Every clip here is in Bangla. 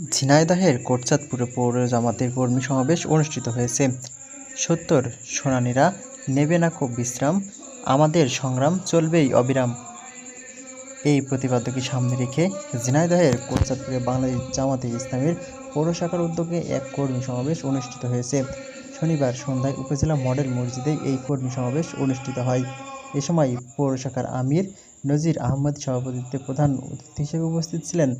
ঝিনাইদহের কোটচাঁদপুরে পৌর জামাতের কর্মী সমাবেশ অনুষ্ঠিত হয়েছে। সত্তর সোনানীরা নেবে না খুব বিশ্রাম, আমাদের সংগ্রাম চলবেই অবিরাম। এই প্রতিবাদকে সামনে রেখে ঝিনাইদহের কোটচাঁদপুরে বাংলাদেশ জামাতে ইসলামের পৌর শাখার উদ্যোগে এক কর্মী সমাবেশ অনুষ্ঠিত হয়েছে। শনিবার সন্ধ্যায় উপজেলা মডেল মসজিদে এই কর্মী সমাবেশ অনুষ্ঠিত হয়। এ সময় পৌর শাখার আমির নজির আহমদ সভাপতিত্বে প্রধান অতিথি হিসেবে উপস্থিত ছিলেন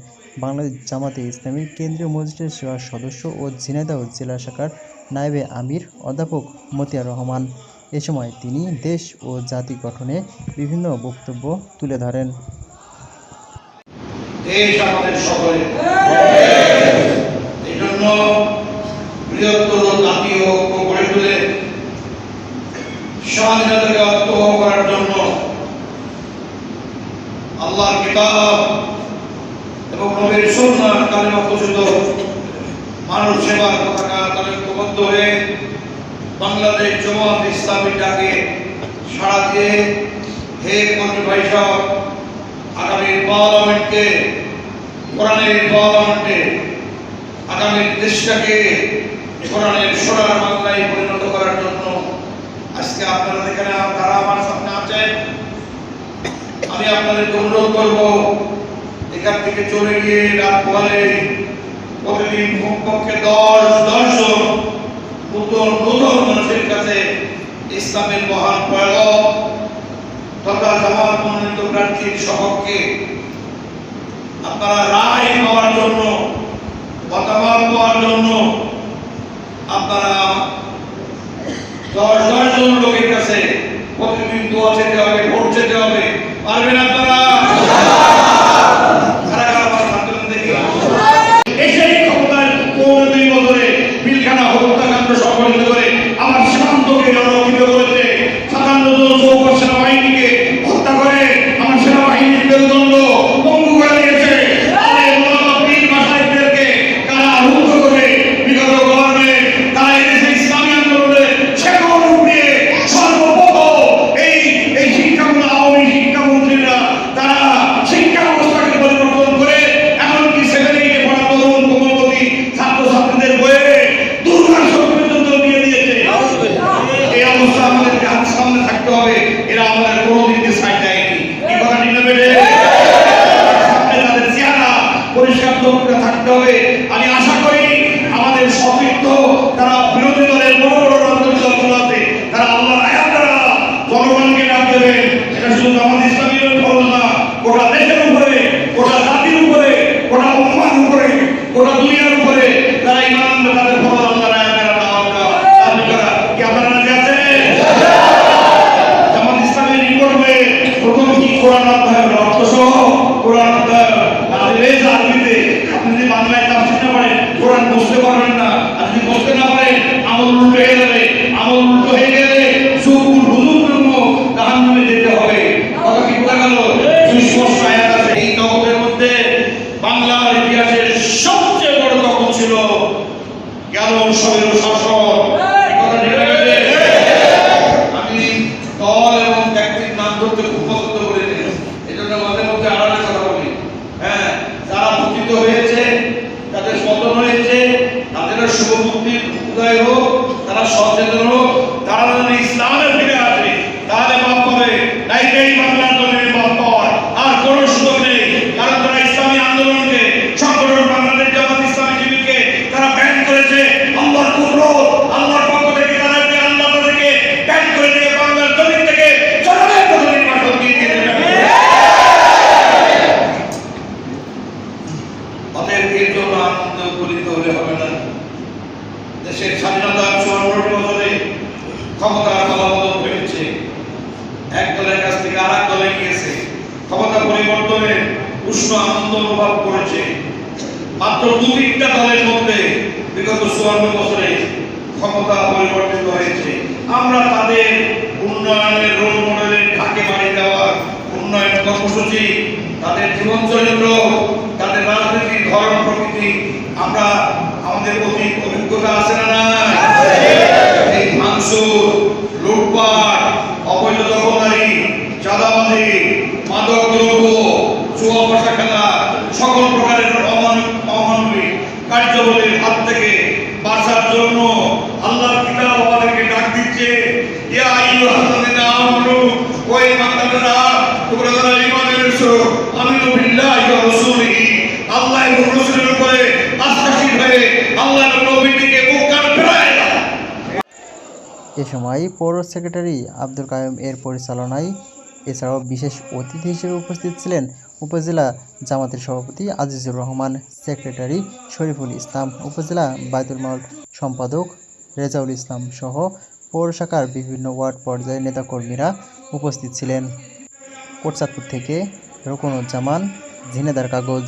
বাংলাদেশ জামাতে ইসলামী কেন্দ্রীয় মসজিদের সেবার সদস্য ও ঝিনাইদহ জেলা শাখার নায়েবে আমির, অধ্যাপক মতিয়া রহমান। এ সময় তিনি দেশ ও জাতি গঠনে বিভিন্ন বক্তব্য তুলে ধরেন। দেশ আমাদের সকলে এই জন্য বৃহত্তর জাতীয় ঐক্য গড়ে তুলে স্বাধীনতাকে আত্মহ করার জন্য আল্লাহর কিতাব এবং নবীর সুন্নাহ কালেমা ঘোষিত মানব সেবার পতাকা ঐক্যবদ্ধ হয়ে বাংলাদেশ জমাত ইসলামী ডাকে সাড়া দিয়ে, হে কর্মী ভাই আগামী পার্লামেন্টকে কোরআনের পার্লামেন্টে, আগামী দেশটাকে কোরআনের সোনার বাংলায় পরিণত করার জন্য আজকে আপনারা এখানে তারা আমার সামনে আছেন। আমি আপনাদেরকে অনুরোধ করব, এখান থেকে চলে গিয়ে রাত পোহালে প্রতিদিন কমপক্ষে দশ, দশজন নতুন নতুন মানুষের কাছে ইসলামের মহান প্রয়োগ তথা জামাত মনোনীত প্রার্থীর সপক্ষে আপনারা রায় পাওয়ার জন্য, মতামত পাওয়ার জন্য আপনারা দশ দশ জন লোকের কাছে প্রতিদিন দোয়া যেতে হবে, ভোট যেতে হবে। পারবেন আপনারা পরিষ্কার করে থাকতে হবে তাদের শুভ মুক্তির উদয় হোক তারা সচেতন হোক তারা যদি ইসলামের ফিরে আসে তাহলে মাফ পাবে নাইতে এই বাংলার জমিনে মাফ পাওয়ার আর কোনো সুযোগ নেই কারণ তারা ইসলামী আন্দোলনকে সংগঠন বাংলাদেশ জামাত ইসলামী শিবিরকে তারা ব্যান করেছে আল্লাহর কুদরত আল্লাহর পক্ষ থেকে তাদেরকে আল্লাহ তাদেরকে ব্যান করে দিয়ে বাংলার জমিন থেকে জনগণের মতো নির্বাচন দিয়ে দিয়েছে অতএব এর জন্য আনন্দ উপনীত হলে হবে না দেশের স্বাধীনতা চুয়ান্নটি বছরে ক্ষমতার বলবদল হয়েছে এক দলের কাছ থেকে আর এক দলে গিয়েছে। ক্ষমতা পরিবর্তনে উষ্ণ আনন্দ অনুভব করেছে। মাত্র দু তিনটা দলের মধ্যে বিগত চুয়ান্ন বছরে ক্ষমতা পরিবর্তিত হয়েছে। আমরা তাদের উন্নয়নের রোল মডেলের কর্মসূচি তাদের জীবন চরিত্র, তাদের রাজনীতির ধর্ম প্রকৃতি, আমরা আমাদের প্রতি অভিজ্ঞতা আছে না না এই ভাঙচুর, লুটপাট, অবৈধ দখলদারি মাদক দ্রব্য, চুয়া পশা খেলা, সকল প্রকারের অমানবিক কার্যবলীর হাত থেকে বাঁচার জন্য এ সময় পৌর সেক্রেটারি আব্দুল কায়ুম এর পরিচালনায় এছাড়াও বিশেষ অতিথি হিসেবে উপস্থিত ছিলেন উপজেলা জামাতের সভাপতি আজিজুর রহমান, সেক্রেটারি শরীফুল ইসলাম, উপজেলা বায়তুল মাল সম্পাদক রেজাউল ইসলাম সহ পৌর শাখার বিভিন্ন ওয়ার্ড পর্যায়ের নেতাকর্মীরা উপস্থিত ছিলেন। কোটচাঁদপুর থেকে রকুনুজ্জামান ঝিনেদার কাগজ।